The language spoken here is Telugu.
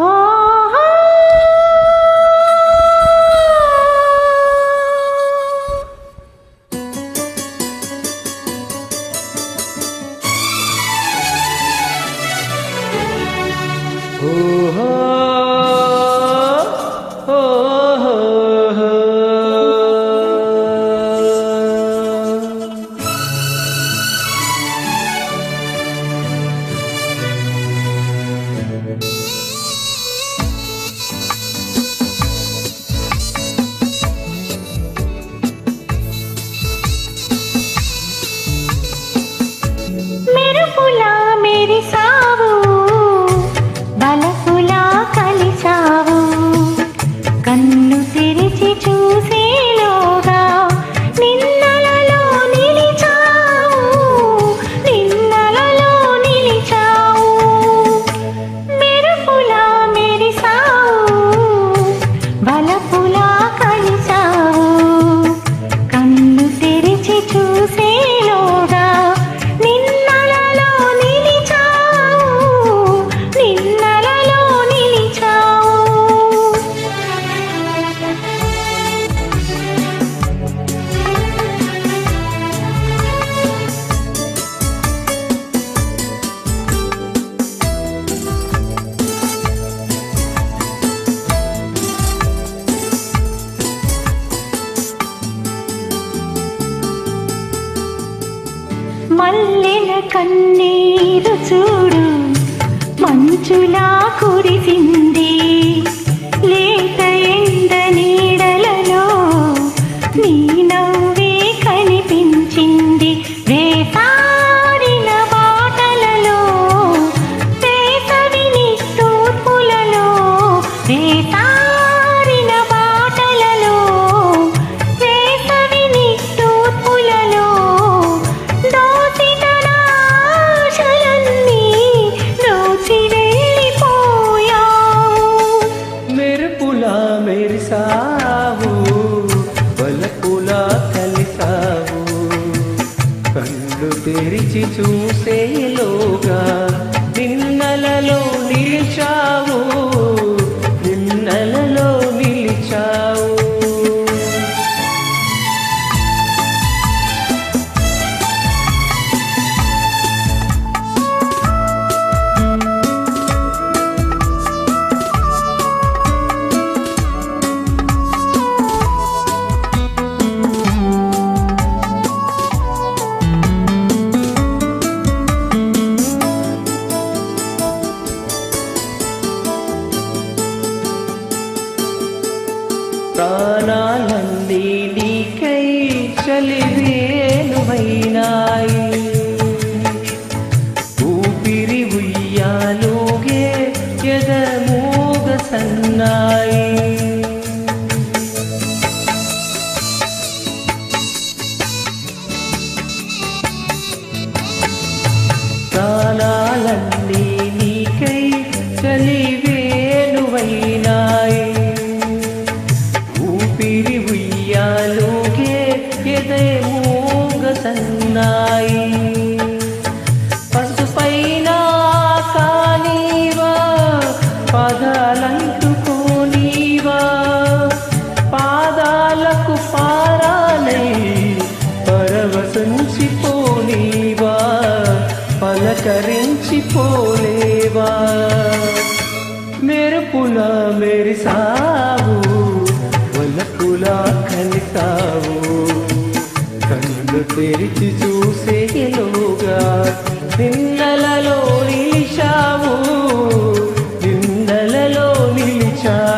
Ooh. మల్లెల కన్నీరు చూడు మంచులా కురిసిన ఏలువైనాయి కరించి పోలేవా మెరుపుల మెరిసావు వలపుల కలితావు కళ్ళు తెరిచి చూసే చూసేలోగా నిన్నలలో నిలిచావు నిన్నలలో నిలిచావు